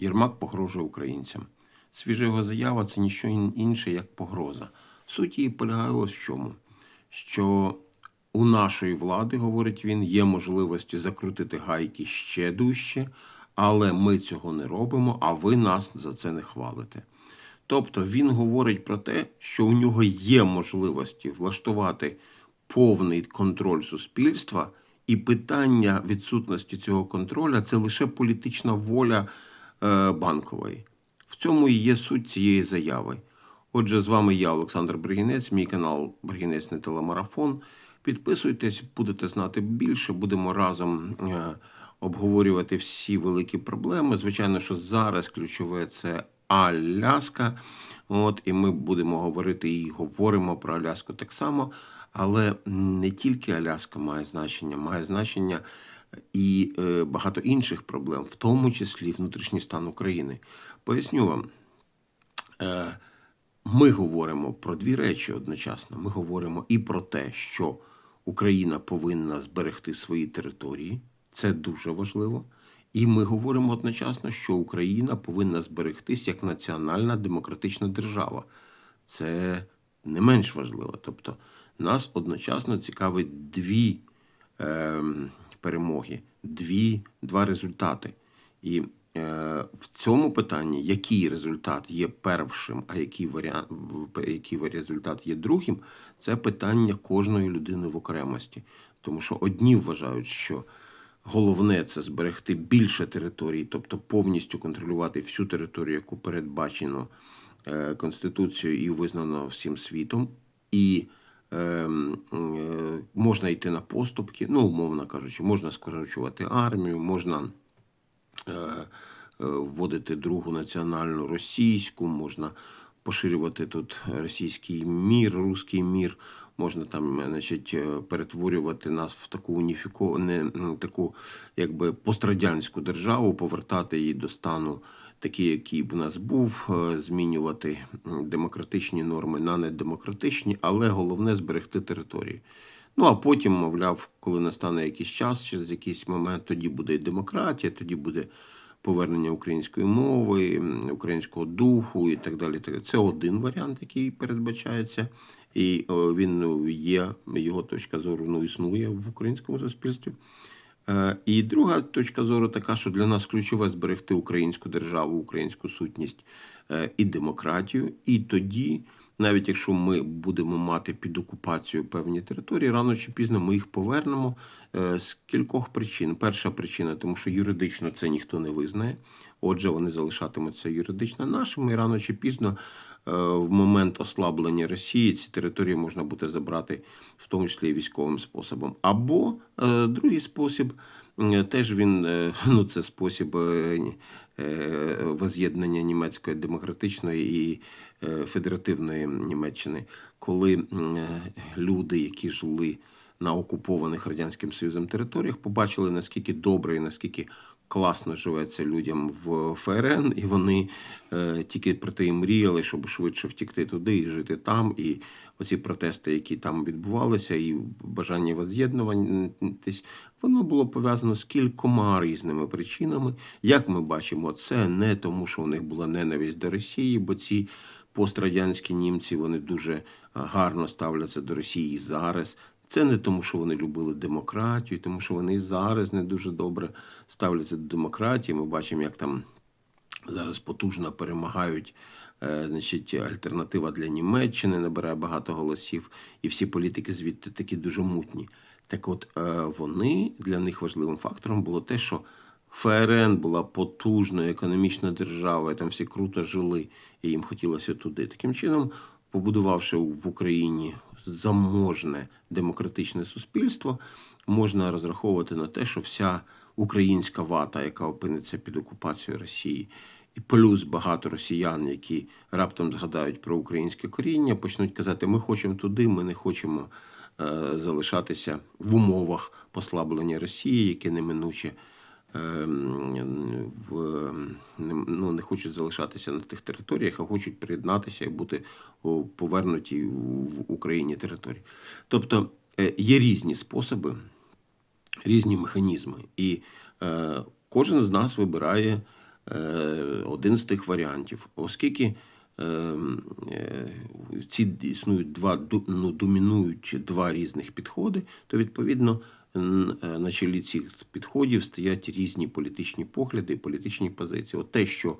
Єрмак погрожує українцям. Свіжа його заява це ніщо інше, як погроза. Суть її полягає ось в чому: що у нашої влади, говорить він, є можливості закрутити гайки ще дужче, але ми цього не робимо, а ви нас за це не хвалите. Тобто він говорить про те, що у нього є можливості влаштувати повний контроль суспільства, і питання відсутності цього контроля це лише політична воля банкової. В цьому і є суть цієї заяви. Отже, з вами я, Олександр Бригінець, мій канал Бригінець не телемарафон. Підписуйтесь, будете знати більше. Будемо разом е, обговорювати всі великі проблеми. Звичайно, що зараз ключове це Аляска. От, і ми будемо говорити і говоримо про Аляску так само. Але не тільки Аляска має значення, має значення і е, багато інших проблем, в тому числі внутрішній стан України. Поясню вам. Е, ми говоримо про дві речі одночасно. Ми говоримо і про те, що Україна повинна зберегти свої території, це дуже важливо. І ми говоримо одночасно, що Україна повинна зберегтись як національна демократична держава. Це не менш важливо. Тобто, нас одночасно цікавить дві е, перемоги, дві, два результати. І е, в цьому питанні, який результат є першим, а який варіант, який результат є другим, це питання кожної людини в окремості. Тому що одні вважають, що головне це зберегти більше територій, тобто повністю контролювати всю територію, яку передбачено е, Конституцією і визнано всім світом. І можна йти на поступки, ну, умовно кажучи, можна скорочувати армію, можна е, е, вводити другу національну російську, можна поширювати тут російський мір, руський мір, можна там, значить, е, перетворювати нас в таку уніфіко... не, таку якби пострадянську державу, повертати її до стану такий, який б у нас був, е, змінювати демократичні норми на недемократичні, але головне зберегти території. Ну а потім, мовляв, коли настане якийсь час, через якийсь момент, тоді буде і демократія, тоді буде повернення української мови, українського духу і так далі. Це один варіант, який передбачається, і він ну, є, його точка зору ну, існує в українському суспільстві. Е, І друга точка зору така, що для нас ключове зберегти українську державу, українську сутність е, і демократію. І тоді, навіть якщо ми будемо мати під окупацією певні території, рано чи пізно ми їх повернемо е, з кількох причин. Перша причина, тому що юридично це ніхто не визнає. Отже, вони залишатимуться юридично нашими, і рано чи пізно. Е, В момент ослаблення Росії ці території можна буде забрати, в тому числі і військовим способом. Або е, другий спосіб теж він е, ну це спосіб воз'єднання німецької демократичної і федеративної Німеччини, коли люди, які жили на окупованих радянським союзом територіях, побачили наскільки добре і наскільки класно живеться людям в ФРН, і вони е, тільки про те і мріяли, щоб швидше втікти туди і жити там. І оці протести, які там відбувалися, і бажання воз'єднуватись, воно було пов'язано з кількома різними причинами. Як ми бачимо, це не тому, що у них була ненависть до Росії, бо ці пострадянські німці вони дуже гарно ставляться до Росії зараз. Це не тому, що вони любили демократію, тому що вони зараз не дуже добре ставляться до демократії. Ми бачимо, як там зараз потужно перемагають. е, Значить, альтернатива для Німеччини набирає багато голосів, і всі політики звідти такі дуже мутні. Так от е, вони для них важливим фактором було те, що ФРН була потужною економічною державою, там всі круто жили, і їм хотілося туди. Таким чином, побудувавши в Україні заможне демократичне суспільство, можна розраховувати на те, що вся українська вата, яка опиниться під окупацією Росії, і плюс багато росіян, які раптом згадають про українське коріння, почнуть казати: ми хочемо туди, ми не хочемо е, залишатися в умовах послаблення Росії, яке неминуче. ем, В, не- ну, не хочуть залишатися на тих територіях, а хочуть приєднатися і бути повернуті в Україні території. Тобто е, є різні способи, різні механізми, і е, кожен з нас вибирає е, один з тих варіантів. Оскільки ці існують два ну, домінують два різних підходи, то відповідно на чолі цих підходів стоять різні політичні погляди і політичні позиції. От те, що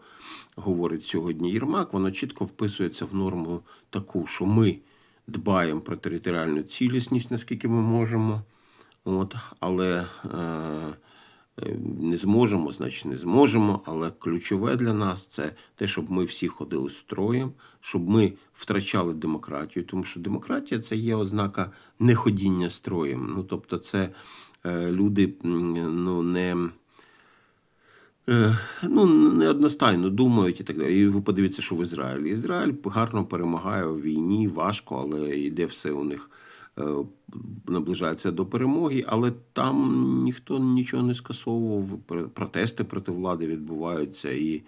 говорить сьогодні Єрмак, воно чітко вписується в норму таку, що ми дбаємо про територіальну цілісність, наскільки ми можемо. От, але е, е, не зможемо, значить не зможемо. Але ключове для нас це те, щоб ми всі ходили строєм, щоб ми втрачали демократію, тому що демократія це є ознака неходіння строєм. Ну тобто, це е, люди ну, не. Е, Ну, одностайно думають і так далі. І ви подивіться, що в Ізраїлі. Ізраїль гарно перемагає у війні, важко, але йде все у них е, наближається до перемоги. Але там ніхто нічого не скасовував. Протести проти влади відбуваються, і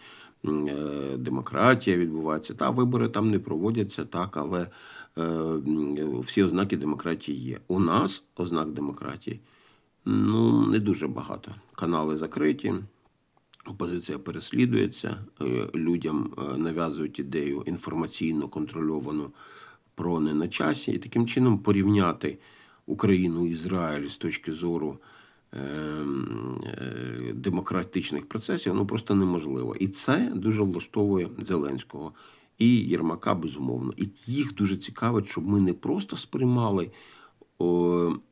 е, демократія відбувається. Та вибори там не проводяться, так, але всі ознаки демократії є. У нас ознак демократії ну, не дуже багато. Канали закриті. Опозиція переслідується, е, людям е, нав'язують ідею інформаційно контрольовану про не на часі, і таким чином порівняти Україну і Ізраїль з точки зору е, е, демократичних процесів ну просто неможливо. І це дуже влаштовує Зеленського і Єрмака, безумовно. І їх дуже цікавить, щоб ми не просто сприймали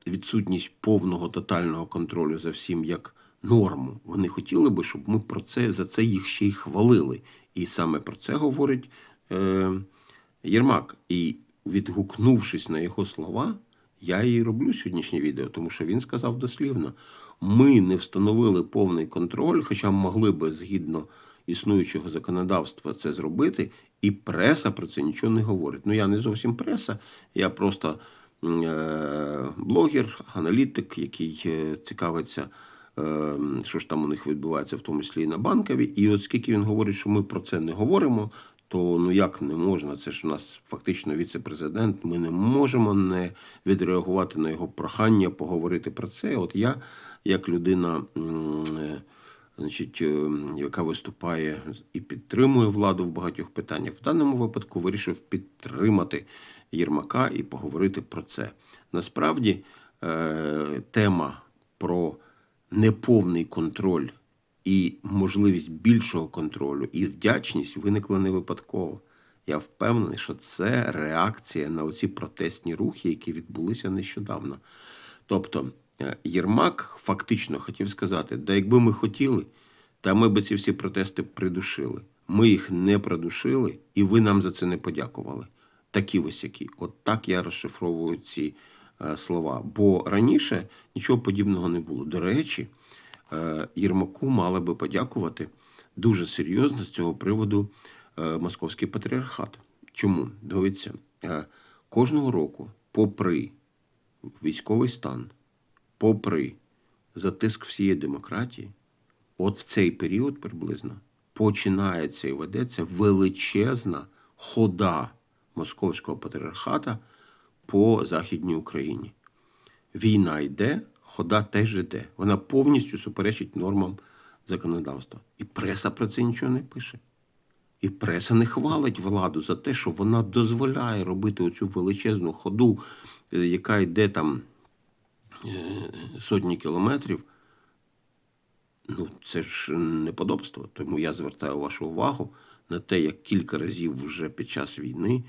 відсутність повного тотального контролю за всім як норму. Вони хотіли би, щоб ми про це за це їх ще й хвалили. І саме про це говорить е, Єрмак. І відгукнувшись на його слова, я і роблю сьогоднішнє відео, тому що він сказав дослівно: ми не встановили повний контроль, хоча могли би згідно існуючого законодавства це зробити, і преса про це нічого не говорить. Ну я не зовсім преса, я просто е, блогер, аналітик, який е, цікавиться. Е, Що ж там у них відбувається, в тому числі і на банкові. І оскільки він говорить, що ми про це не говоримо, то ну як не можна? Це ж у нас фактично віце-президент. Ми не можемо не відреагувати на його прохання поговорити про це. От я, як людина, е, значить, е, яка виступає і підтримує владу в багатьох питаннях, в даному випадку вирішив підтримати Єрмака і поговорити про це. Насправді е, тема про неповний контроль і можливість більшого контролю, і вдячність виникла не випадково. Я впевнений, що це реакція на оці протестні рухи, які відбулися нещодавно. Тобто е, Єрмак фактично хотів сказати, да якби ми хотіли, та ми би ці всі протести придушили. Ми їх не придушили, і ви нам за це не подякували. Такі ось які. От так я розшифровую ці слова. Бо раніше нічого подібного не було. До речі, е, Єрмаку мали би подякувати дуже серйозно з цього приводу е, Московський патріархат. Чому? Дивіться, е, кожного року, попри військовий стан, попри затиск всієї демократії, от в цей період приблизно починається і ведеться величезна хода Московського патріархата по Західній Україні. Війна йде, хода теж йде. Вона повністю суперечить нормам законодавства. І преса про це нічого не пише. І преса не хвалить владу за те, що вона дозволяє робити оцю величезну ходу, е, яка йде там е, сотні кілометрів. Ну, це ж неподобство. Тому я звертаю вашу увагу на те, як кілька разів вже під час війни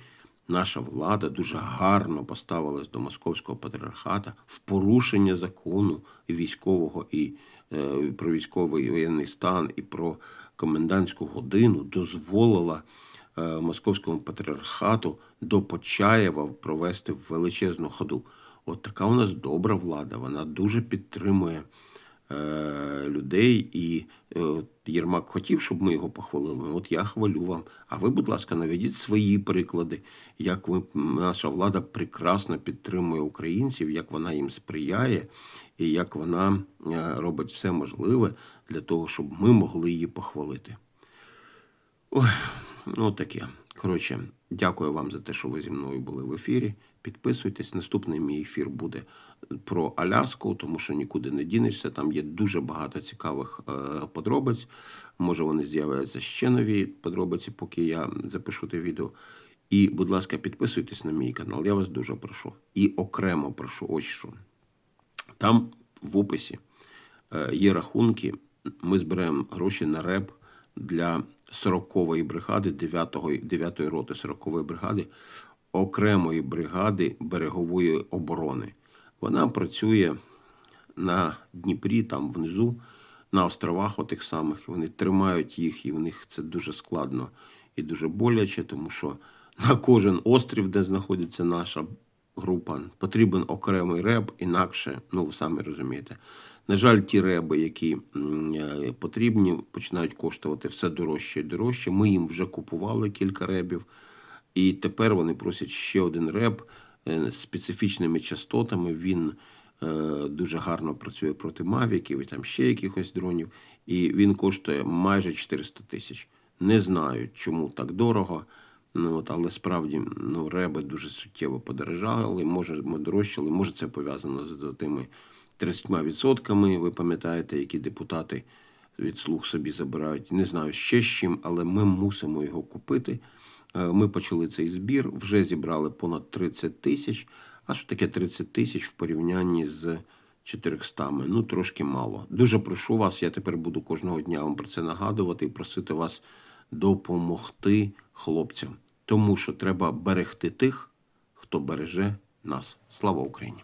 наша влада дуже гарно поставилась до московського патріархата в порушення закону військового і е, про військовий воєнний стан і про комендантську годину дозволила е, московському патріархату до Почаєва провести величезну ходу. От така у нас добра влада. Вона дуже підтримує людей. І е, Єрмак хотів, щоб ми його похвалили. От я хвалю вам. А ви, будь ласка, наведіть свої приклади, як ви, наша влада прекрасно підтримує українців, як вона їм сприяє, і як вона е, робить все можливе для того, щоб ми могли її похвалити. Ой, ну таке. Коротше, Дякую вам за те, що ви зі мною були в ефірі. Підписуйтесь. Наступний мій ефір буде про Аляску, тому що нікуди не дінешся. Там є дуже багато цікавих е, подробиць. Може, вони з'являться ще нові подробиці, поки я запишу те відео. І, будь ласка, підписуйтесь на мій канал. Я вас дуже прошу. І окремо прошу ось що. Там в описі е, є рахунки. Ми зберемо гроші на РЕБ для 40-ї бригади, 9-ї 9-ї роти 40-ї бригади, окремої бригади берегової оборони. Вона працює на Дніпрі, там внизу, на островах отих самих. Вони тримають їх, і в них це дуже складно і дуже боляче, тому що на кожен острів, де знаходиться наша група, потрібен окремий реб, інакше, ну ви самі розумієте. На жаль, ті реби, які е, потрібні, починають коштувати все дорожче і дорожче. Ми їм вже купували кілька ребів, і тепер вони просять ще один реб е, з специфічними частотами. Він е, дуже гарно працює проти мавіків і там ще якихось дронів. І він коштує майже 400 тисяч. Не знаю, чому так дорого. Ну, от, але справді ну, реби дуже суттєво подорожали, може, ми дорожчали, може це пов'язано з тими 30%, ви пам'ятаєте, які депутати від слуг собі забирають. Не знаю ще з чим, але ми мусимо його купити. Е, Ми почали цей збір, вже зібрали понад 30 тисяч. А що таке 30 тисяч в порівнянні з 400? Ну, трошки мало. Дуже прошу вас, я тепер буду кожного дня вам про це нагадувати і просити вас допомогти хлопцям. Тому що треба берегти тих, хто береже нас. Слава Україні!